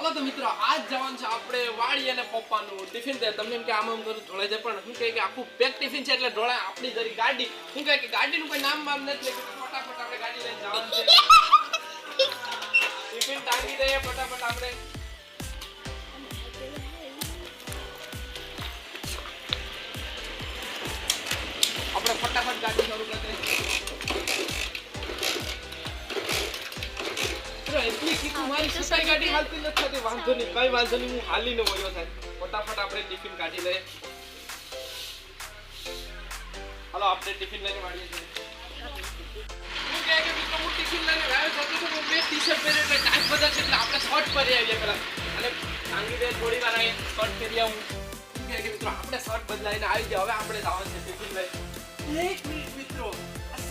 હાલો તો મિત્રો આજ જવાનું છે આપણે વાળી અને પપ્પાનું ટિફિન. દે તમને એમ કે આમ આમ કરું ઢોળાઈ જાય પણ શું કહે કે આખું પેક ટિફિન છે એટલે ઢોળાય આપણી જરી ગાડી. શું કહે કે ગાડીનું કોઈ નામ બામ નથી એટલે ફટાફટ આપણે ગાડી લઈને જવાનું છે. ટિફિન ટાંગી દઈએ ફટાફટ આપણે. મારી ગાડી હાલતી નથી થતી વાંધો નહીં કઈ વાંધો નહીં હું હાલીને વયો થાય ફટાફટ આપણે ટિફિન કાઢી લઈએ. હાલો આપણે ટિફિન લઈને વાળીએ છીએ. આપણે શર્ટ પહેરી આવીએ પહેલા. અને સાંગી દે થોડી વાર આવીએ શર્ટ પહેરી આવું. કહે કે મિત્રો આપણે શર્ટ બદલાઈને આવી ગયા. હવે આપણે જવાનું છે ટિફિન લઈ મિત્રો.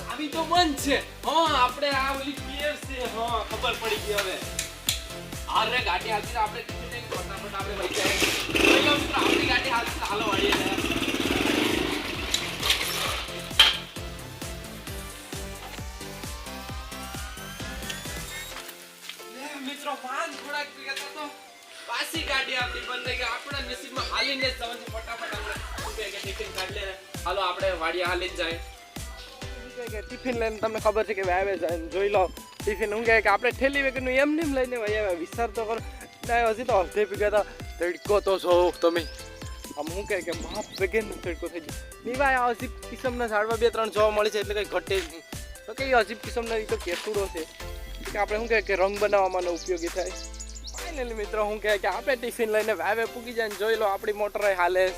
આ તો બંધ છે. હા આપણે આ ઓલી ક્લિયર છે હા ખબર પડી ગઈ હવે. અરે ગાડી હાલતી આપણે ફટાફટ આપણે મિત્રો, આપણી ગાડી હાલતી હાલો વાળીએ મિત્રો માન થોડાક તો પાસી ગાડી આપણી બંધ ગઈ. આપણા નસીબમાં હાલીને જ જવાનું ફટાફટ આપણે કે હાલો, આપણે વાડીએ હાલી જ જાય. કે ટિફિન લઈને તમને ખબર છે કે આવે જાય જોઈ લો. ટિફિન કહે કે આપણે ઠેલી વેગનું એમ નેમ લઈને ભાઈ વિચાર તો કરો. ના, હજી તો અડધે પીગા હતા તડકો તો છો તમે. આમ હું કહે કે મહા વેગેનો તડકો થઈ ગયો. નિવાય આ અજીબ કિસમના ઝાડવા બે, ત્રણ જોવા મળે છે, એટલે કંઈ ઘટે જ નહીં. તો કઈ અજીબ કિસમના તો કેસુડો છે. કે આપણે શું કહે કે રંગ બનાવવામાં ઉપયોગી થાય. ફાઇનલી મિત્રો, હું કહે કે આપણે ટિફિન લઈને વાવે પૂગી જાય જોઈ લો, આપણી મોટર હાલે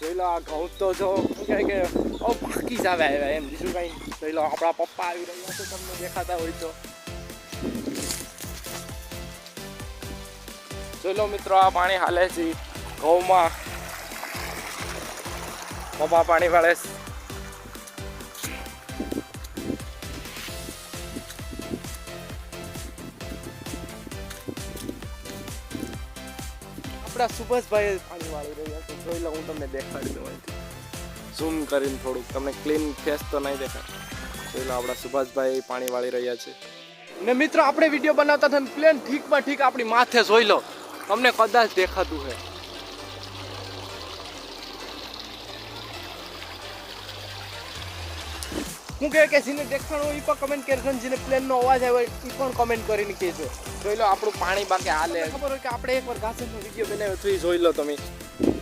જોઈ લો, આ ઘઉં તો જો. શું કહે કે પાકી જ આવે આવ્યા એમ. બીજું કંઈ જોઈ લો, આપણા પપ્પા આવી રહ્યા છે, તમને દેખાતા હોય તો. જોઈ લો મિત્રો, આ પાણી હાલે છે ઘઉંમાં. પપ્પા પાણી વાળે છે. આપણા સુભાષભાઈ પાણી વાળી રહ્યા છે. જોઈ લો, હું તમને દેખાડી દઉં ઝૂમ કરીને થોડુંક. તમને ક્લીન ફેસ તો નહીં દેખાય. પેલા આપણા સુભાષભાઈ પાણી વાળી રહ્યા છે. ને મિત્રો આપણે વીડિયો બનાવતા હતા પ્લેન ઠીકમાં ઠીક આપણી માથે જોઈ લો. તમને કદાચ દેખાતું છે હું કહે કે જેને દેખાણું એ પણ કમેન્ટ કરજો જેને પ્લેનનો અવાજ આવ્યો એ પણ કમેન્ટ કરીને કહેજો. જોઈ લો આપણું પાણી બાકી હાલે. ખબર હોય કે આપણે એકવાર ગાજરનો વીડિયો બનાવ્યો તો એ જોઈ લો તમે.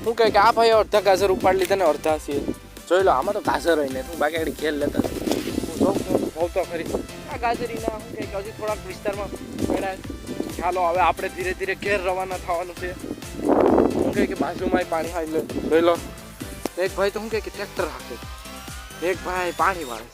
હું કહે કે આ ભાઈ અડધા ગાજર ઉપાડી લીધા ને અડધા છે. જોઈ લો આમાં તો ગાજર હોય ને, તું બાકી ખેલ લેતા. હું જોઉં હોઉં તો ખરી આ ગાજરીના, હું કહે કે હજી થોડાક વિસ્તારમાં પડ્યા ચાલો, હવે આપણે ધીરે ધીરે ઘેર રવાના થવાનું છે. હું કહે કે બાજુમાં પાણી હાઈ લે જોઈ લો. એક ભાઈ તો હું કહે કે ટ્રેક્ટર હાકે. એક ભાઈ પાણી વાળે.